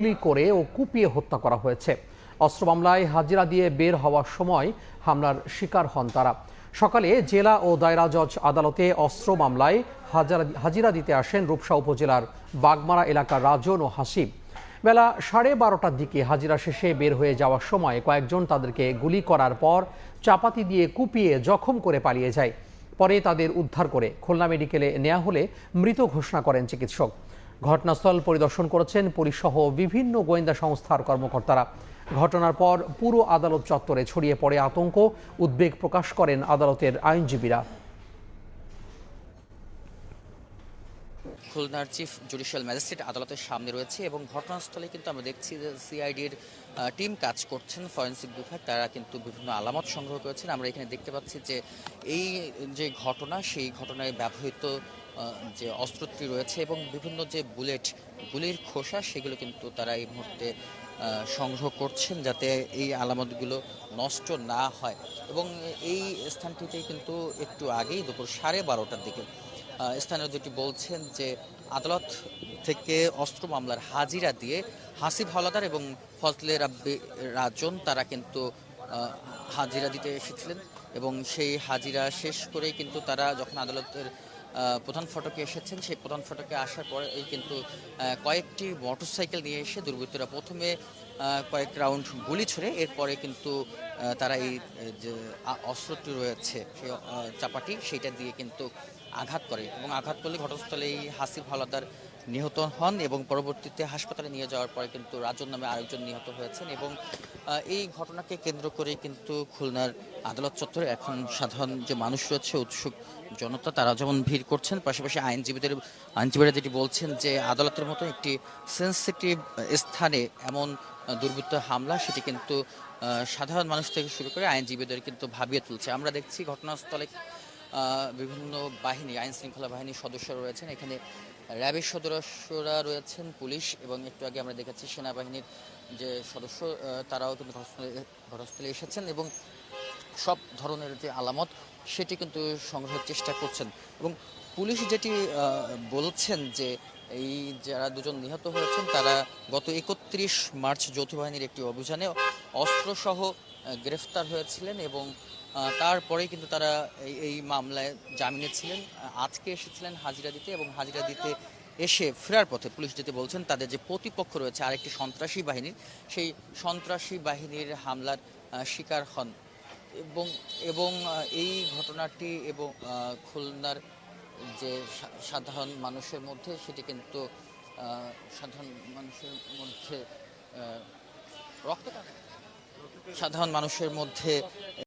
গুলি করে ও কুপিয়ে হত্যা করা হয়েছে। অস্ত্র মামলায় হাজিরা দিয়ে বের হওয়ার সময় হামলার শিকার হন তারা। সকালে জেলা ও দায়রা জজ আদালতে অস্ত্র মামলায় হাজিরা দিতে আসেন রূপসা উপজেলার বাগমারা এলাকার রাজন ও হাসিব। বেলা সাড়ে বারোটার দিকে হাজিরা শেষে বের হয়ে যাওয়ার সময় কয়েকজন তাদেরকে গুলি করার পর চাপাতি দিয়ে কুপিয়ে জখম করে পালিয়ে যায়। পরে তাদের উদ্ধার করে খুলনা মেডিকেলে নেওয়া হলে মৃত ঘোষণা করেন চিকিৎসক। ঘটনাস্থল পরিদর্শন করেছেন পুলিশ সহ বিভিন্ন গোয়েন্দা সংস্থার কর্মকর্তারা। ঘটনার পর পুরো আদালত চত্বরে ছড়িয়ে পড়ে আতঙ্ক, উদ্বেগ প্রকাশ করেন আদালতের আইনজীবীরা। খুলনার চিফ জুডিশিয়াল ম্যাজিস্ট্রেট আদালতের সামনে রয়েছে এবং ঘটনাস্থলে কিন্তু আমরা দেখছি যে সিআইডির টিম কাজ করছেন ফরেন্সিক বিভাগ। তারা কিন্তু বিভিন্ন আলামত সংগ্রহ করেছেন। আমরা এখানে দেখতে পাচ্ছি যে এই যে ঘটনা, সেই ঘটনায় ব্যবহৃত যে অস্ত্রটি রয়েছে এবং বিভিন্ন যে বুলেট, গুলির খোসা, সেগুলো কিন্তু তারা এই মুহূর্তে সংগ্রহ করছেন যাতে এই আলামতগুলো নষ্ট না হয়। এবং এই স্থানটিতে কিন্তু একটু আগেই দুপুর সাড়ে বারোটার দিকে স্থানীয় যেটি বলছেন যে আদালত থেকে অস্ত্র মামলার হাজিরা দিয়ে হাসিব হাওলাদার এবং ফজলে রাব্বি রাজন তারা কিন্তু হাজিরা দিতে এসেছিলেন এবং সেই হাজিরা শেষ করেই কিন্তু তারা যখন আদালতের প্রধান ফটকে এসেছেন। সেই প্রধান ফটকে আসার পরে কিন্তু কয়েকটি মোটরসাইকেল নিয়ে এসে দুর্বৃত্তরা প্রথমে কয়েক রাউন্ড গুলি ছুড়ে এরপরে কিন্তু তারা এই যে অস্ত্রটি রয়েছে, সেই চাপাটি সেইটা দিয়ে কিন্তু আঘাত করে এবং আঘাত করলে ঘটনাস্থলেই হাসিব হাওলাদার নিহত হন এবং পরবর্তীতে হাসপাতালে নিয়ে যাওয়ার পরে কিন্তু রাজন নামে আরেকজন নিহত হয়েছেন এবং এই ঘটনাকে কেন্দ্র করে কিন্তু খুলনার আদালত চত্বরে এখন সাধারণ যে মানুষ রয়েছে, উৎসুক জনতা, তারা যেমন ভিড় করছেন, পাশাপাশি আইনজীবীদের, আইনজীবীরা যেটি বলছেন যে আদালতের মতো একটি সেন্সিটিভ স্থানে এমন দুর্বৃত্ত হামলা, সেটি কিন্তু সাধারণ মানুষ থেকে শুরু করে আইনজীবীদের কিন্তু ভাবিয়ে তুলছে। আমরা দেখছি ঘটনাস্থলে বিভিন্ন বাহিনী আইন শৃঙ্খলা বাহিনীর সদস্য রয়েছেন। এখানে র্যাবের সদস্যরা রয়েছেন, পুলিশ, এবং একটু আগে আমরা দেখেছি সেনাবাহিনীর যে সদস্য তারাও কিন্তু ঘটনাস্থলে এসেছেন এবং সব ধরনের যে আলামত সেটি কিন্তু সংগ্রহের চেষ্টা করছেন। এবং পুলিশ যেটি বলছেন যে এই যারা দুজন নিহত হয়েছেন তারা গত একত্রিশ মার্চ যৌথ বাহিনীর একটি অভিযানে অস্ত্রসহ গ্রেফতার হয়েছিলেন এবং আহ, তারপরেই কিন্তু তারা এই এই মামলায় জামিনে ছিলেন। আজকে এসেছিলেন হাজিরা দিতে এবং হাজিরা দিতে এসে ফেরার পথে পুলিশ যেতে বলছেন তাদের যে প্রতিপক্ষ রয়েছে আরেকটি সন্ত্রাসী বাহিনীর সেই সন্ত্রাসী বাহিনীর হামলার শিকার হন। এবং এবং এই ঘটনাটি এবং খুলনার যে সাধারণ মানুষের মধ্যে সেটি কিন্তু সাধারণ মানুষের মধ্যে রক্ত সাধারণ মানুষের মধ্যে